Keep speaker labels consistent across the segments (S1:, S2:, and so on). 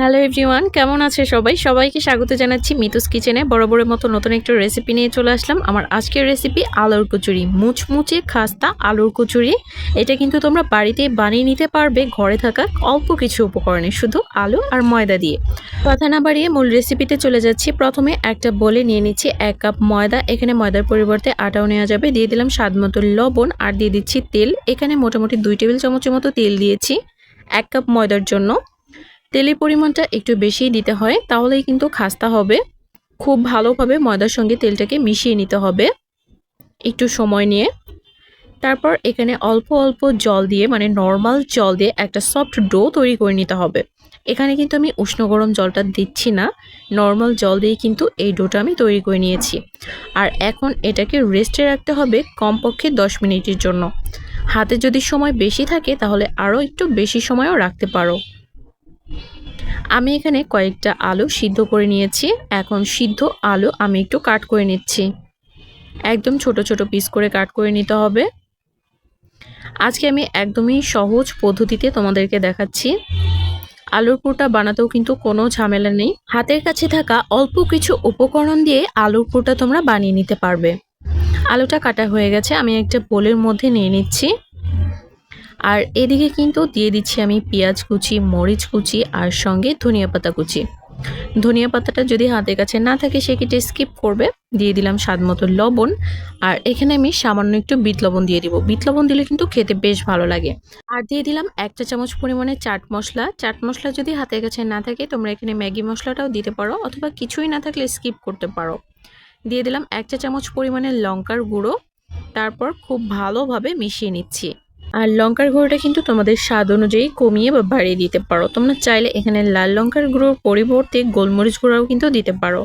S1: Hello everyone কেমন আছে সবাই? সবাইকে স্বাগত জানাচ্ছি মিতুস কিচেনে। বরাবরের মতো নতুন একটা রেসিপি নিয়ে চলে আসলাম। আমার আজকের রেসিপি আলুর কচুরি। মুচমুচে খাস্তা আলুর কচুরি। এটা কিন্তু তোমরা বাড়িতে বানিয়ে নিতে পারবে, ঘরে থাকা অল্প কিছু উপকরণে, শুধু আলু আর ময়দা দিয়ে। কথা না বাড়িয়ে মূল রেসিপিতে চলে যাচ্ছি। প্রথমে একটা বলে নিয়ে নিচ্ছি এক কাপ ময়দা। এখানে ময়দার পরিবর্তে আটাও নেওয়া যাবে। দিয়ে দিলাম স্বাদ মতো লবণ আর দিয়ে দিচ্ছি তেল। এখানে মোটামুটি দুই টেবিল চামচের মতো তেল দিয়েছি। এক কাপ ময়দার জন্য। তেলের পরিমাণটা একটু বেশিই দিতে হয়, তাহলেই কিন্তু খাস্তা হবে। খুব ভালোভাবে ময়দার সঙ্গে তেলটাকে মিশিয়ে নিতে হবে একটু সময় নিয়ে। তারপর এখানে অল্প অল্প জল দিয়ে মানে নর্মাল জল দিয়ে একটা সফট ডো তৈরি করে নিতে হবে। এখানে কিন্তু আমি উষ্ণ গরম জলটা দিচ্ছি না, নর্মাল জল দিয়ে কিন্তু এই ডোটা আমি তৈরি করে নিয়েছি। আর এখন এটাকে রেস্টে রাখতে হবে কমপক্ষে দশ মিনিটের জন্য। হাতে যদি সময় বেশি থাকে, তাহলে আরও একটু বেশি সময়ও রাখতে পারো। আমি এখানে কয়েকটা আলু সিদ্ধ করে নিয়েছি। এখন সিদ্ধ আলু আমি একটু কাট করে নিচ্ছি। একদম ছোট ছোট পিস করে কাট করে নিতে হবে। আজকে আমি একদমই সহজ পদ্ধতিতে তোমাদেরকে দেখাচ্ছি। আলুর পুরটা বানাতেও কিন্তু কোনো ঝামেলা নেই। হাতের কাছে থাকা অল্প কিছু উপকরণ দিয়ে আলুর পুরটা তোমরা বানিয়ে নিতে পারবে। আলুটা কাটা হয়ে গেছে। আমি একটা বোলের মধ্যে নিয়ে নিচ্ছি। আর এদিকে কিন্তু দিয়ে দিচ্ছি আমি পেঁয়াজ কুচি, মরিচ কুচি আর সঙ্গে ধনিয়া পাতা কুচি। ধনিয়া পাতাটা যদি হাতের কাছে না থাকে সে সেক্ষেত্রে স্কিপ করবে। দিয়ে দিলাম স্বাদ মতো লবণ। আর এখানে আমি সামান্য একটু বিট লবণ দিয়ে দিব। বিট লবণ দিলে কিন্তু খেতে বেশ ভালো লাগে। আর দিয়ে দিলাম একটা চামচ পরিমাণে চাট মশলা। চাট মশলা যদি হাতের কাছে না থাকে, তোমরা এখানে ম্যাগি মশলাটাও দিতে পারো অথবা কিছুই না থাকলে স্কিপ করতে পারো। দিয়ে দিলাম একটা চামচ পরিমাণে লঙ্কার গুঁড়ো। তারপর খুব ভালোভাবে মিশিয়ে নিচ্ছি। আর লঙ্কার গুঁড়োটা কিন্তু তোমাদের স্বাদ অনুযায়ী কমিয়ে বা বাড়িয়ে দিতে পারো। তোমরা চাইলে এখানে লাল লঙ্কার গুঁড়োর পরিবর্তে গোলমরিচ গুঁড়াও কিন্তু দিতে পারো।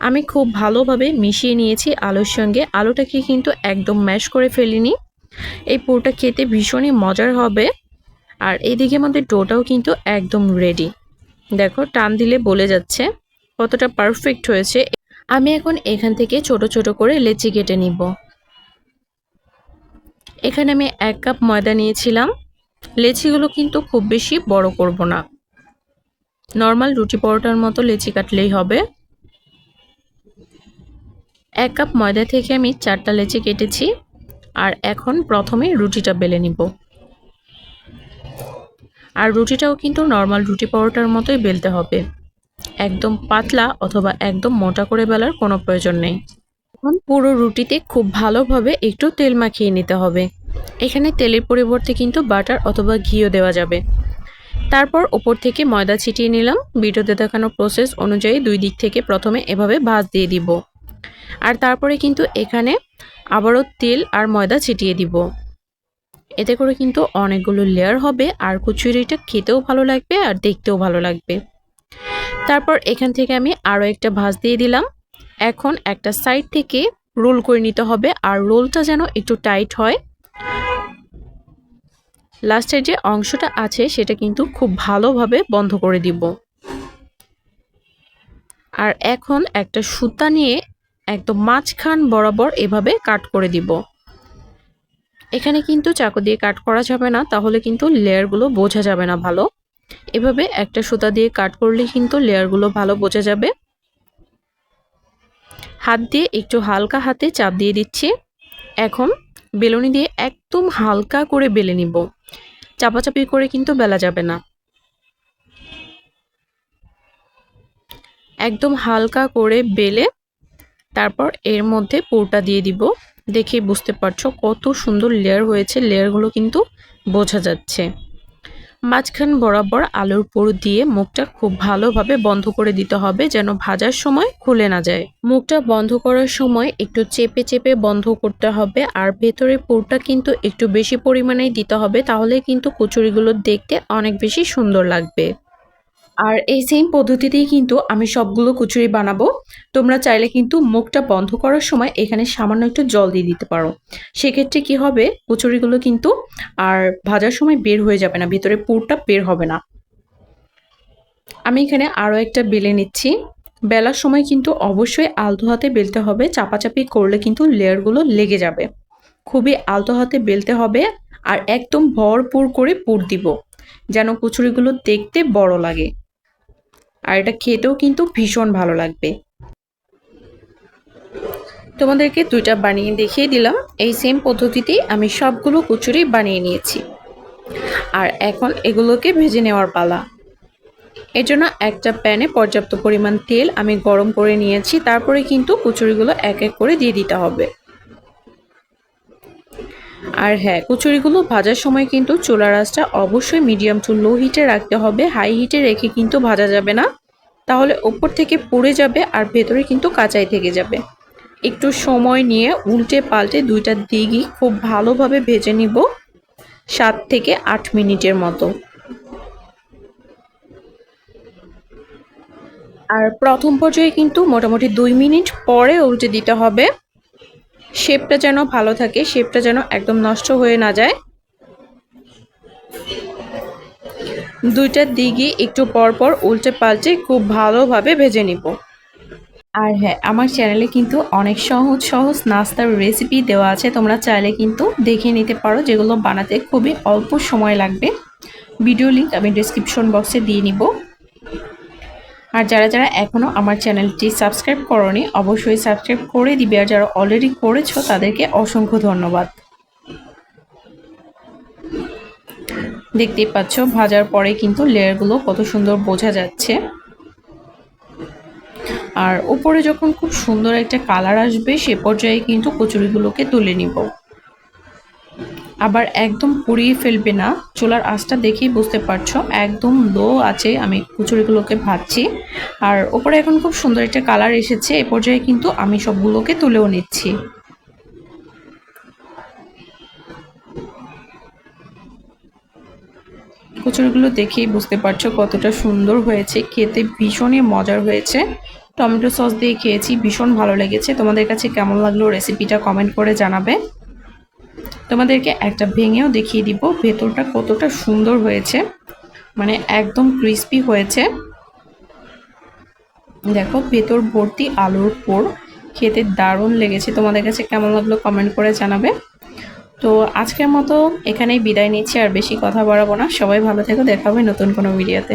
S1: আমি খুব ভালোভাবে মিশিয়ে নিয়েছি আলুর সঙ্গে। আলুটাকে কিন্তু একদম ম্যাশ করে ফেলিনি। এই পুরোটা খেতে ভীষণই মজার হবে। আর এইদিকে আমাদের ডোটাও কিন্তু একদম রেডি দেখো, টান দিলে বলে যাচ্ছে। কতটা পারফেক্ট হয়েছে। আমি এখন এখান থেকে ছোট ছোট করে লেচি কেটে নিব। এখানে আমি এক কাপ ময়দা নিয়েছিলাম। লেচিগুলো কিন্তু খুব বেশি বড় করব না। নর্মাল রুটি পরোটার মতো লেচি কাটলেই হবে। এক কাপ ময়দা থেকে আমি চারটা লেচি কেটেছি আর এখন প্রথমে রুটিটা বেলে নিব। আর রুটিটাও কিন্তু নর্মাল রুটি পরোটার মতোই বেলতে হবে। একদম পাতলা অথবা একদম মোটা করে বেলার কোনো প্রয়োজন নেই। এখন পুরো রুটিতে খুব ভালোভাবে একটু তেল মাখিয়ে নিতে হবে। এখানে তেলের পরিবর্তে কিন্তু বাটার অথবা ঘিও দেওয়া যাবে। তারপর ওপর থেকে ময়দা ছিটিয়ে নিলাম। ভিডিওতে দেখানো প্রসেস অনুযায়ী দুই দিক থেকে প্রথমে এভাবে ভাজ দিয়ে দিব। আর তারপরে কিন্তু এখানে আবারও তেল আর ময়দা ছিটিয়ে দিব। এতে করে কিন্তু অনেকগুলো লেয়ার হবে আর কচুরিটা খেতেও ভালো লাগবে আর দেখতেও ভালো লাগবে। তারপর এখান থেকে আমি আরও একটা ভাজ দিয়ে দিলাম। এখন একটা সাইড থেকে রোল করে নিতে হবে আর রোলটা যেন একটু টাইট হয়। লাস্টের যে অংশটা আছে সেটা কিন্তু খুব ভালোভাবে বন্ধ করে দিব। আর এখন একটা সুতা নিয়ে একদম মাঝখান বরাবর এভাবে কাট করে দিব। এখানে কিন্তু চাকু দিয়ে কাট করা যাবে না, তাহলে কিন্তু লেয়ারগুলো বোঝা যাবে না ভালো। এভাবে একটা সুতা দিয়ে কাট করলে কিন্তু লেয়ারগুলো ভালো বোঝা যাবে। হাত দিয়ে একটু হালকা হাতে চাপ দিয়ে দিচ্ছি। এখন বেলুনি দিয়ে একদম হালকা করে বেলে নিব। চাপাচাপি করে কিন্তু বেলা যাবে না। একদম হালকা করে বেলে তারপর এর মধ্যে পুরটা দিয়ে দিব। দেখে বুঝতে পারছ কত সুন্দর লেয়ার হয়েছে। লেয়ারগুলো কিন্তু বোঝা যাচ্ছে। মাঝখান বরাবর আলুর পুর দিয়ে মুখটা খুব ভালোভাবে বন্ধ করে দিতে হবে যেন ভাজার সময় খুলে না যায়। মুখটা বন্ধ করার সময় একটু চেপে চেপে বন্ধ করতে হবে আর ভেতরে পুরটা কিন্তু একটু বেশি পরিমাণেই দিতে হবে, তাহলে কিন্তু কচুরিগুলো দেখতে অনেক বেশি সুন্দর লাগবে। আর এই সেম পদ্ধতিতেই কিন্তু আমি সবগুলো কচুরি বানাবো। তোমরা চাইলে কিন্তু মুখটা বন্ধ করার সময় এখানে সামান্য একটু জল দিয়ে দিতে পারো। সেক্ষেত্রে কি হবে? কচুরিগুলো কিন্তু আর ভাজার সময় বের হয়ে যাবে না, ভিতরে পুরটা বের হবে না। আমি এখানে আরও একটা বেলে নিচ্ছি। বেলার সময় কিন্তু অবশ্যই আলতো হাতে বেলতে হবে, চাপাচাপি করলে কিন্তু লেয়ারগুলো লেগে যাবে। খুবই আলতো হাতে বেলতে হবে আর একদম ভরপুর করে পুর দিব, যেন কচুরিগুলো দেখতে বড় লাগে। আর এটা খেতেও কিন্তু ভীষণ ভালো লাগবে। তোমাদেরকে দুইটা বানিয়ে দেখিয়ে দিলাম। এই সেম পদ্ধতিতেই আমি সবগুলো কচুরি বানিয়ে নিয়েছি। আর এখন এগুলোকে ভেজে নেওয়ার পালা। এর জন্য একটা প্যানে পর্যাপ্ত পরিমাণ তেল আমি গরম করে নিয়েছি। তারপরে কিন্তু কচুরিগুলো এক এক করে দিয়ে দিতে হবে। আর হ্যাঁ কচুরিগুলো ভাজার সময় কিন্তু চুলার আঁচটা অবশ্যই মিডিয়াম টু লো হিটে রাখতে হবে। হাই হিটে রেখে কিন্তু ভাজা যাবে না। তাহলে ওপর থেকে পড়ে যাবে আর ভেতরে কিন্তু কাঁচাই থেকে যাবে। একটু সময় নিয়ে উল্টে পাল্টে দুইটা দিকই খুব ভালোভাবে ভেজে নিব সাত থেকে আট মিনিটের মতো। আর প্রথম পর্যায়ে কিন্তু মোটামুটি দুই মিনিট পরে উল্টে দিতে হবে। শেপটা যেন ভালো থাকে, শেপটা যেন একদম নষ্ট হয়ে না যায়। দুইটার দিকে একটু পর পর উল্টে পাল্টে খুব ভালোভাবে ভেজে নিব। আর হ্যাঁ আমার চ্যানেলে কিন্তু অনেক সহজ সহজ নাস্তার রেসিপি দেওয়া আছে, তোমরা চাইলে কিন্তু দেখে নিতে পারো, যেগুলো বানাতে খুবই অল্প সময় লাগবে। ভিডিও লিঙ্ক আমি ডিসক্রিপশন বক্সে দিয়ে নিব। আর যারা যারা এখনও আমার চ্যানেলটি সাবস্ক্রাইব করনি, অবশ্যই সাবস্ক্রাইব করে দিবে। আর যারা অলরেডি করেছ, তাদেরকে অসংখ্য ধন্যবাদ। দেখতেই পাচ্ছ, ভাজার পরে কিন্তু লেয়ারগুলো কত সুন্দর বোঝা যাচ্ছে। আর উপরে যখন খুব সুন্দর একটা কালার আসবে, সে পর্যায়ে কিন্তু কচুরিগুলোকে তুলে নিব। আবার একদম পুড়িয়ে ফেলবে না। চুলার আঁচটা দেখেই বুঝতে পারছ। একদম লো আছে, আমি কচুরিগুলোকে ভাজছি। আর ওপরে এখন খুব সুন্দর একটা কালার এসেছে। এ পর্যায়ে কিন্তু আমি সবগুলোকে তুলেও নিচ্ছি। কচুরিগুলো দেখেই বুঝতে পারছ কতটা সুন্দর হয়েছে। খেতে ভীষণই মজার হয়েছে। টমেটো সস দিয়ে খেয়েছি, ভীষণ ভালো লেগেছে। তোমাদের কাছে কেমন লাগল রেসিপিটা কমেন্ট করে জানাবে। তোমাদেরকে একটা ভেঙেও দেখিয়ে দিব, ভেতরটা কতটা সুন্দর হয়েছে। মানে একদম ক্রিস্পি হয়েছে। দেখো, ভেতর ভর্তি আলুর পোর খেতে দারুণ লেগেছে। তোমাদের কাছে কেমন লাগল কমেন্ট করে জানাবে। তো আজকের মতো এখানেই বিদায় নিচ্ছি, আর বেশি কথা বাড়াবো না। সবাই ভালো থেকো, দেখা হবে নতুন কোনো ভিডিওতে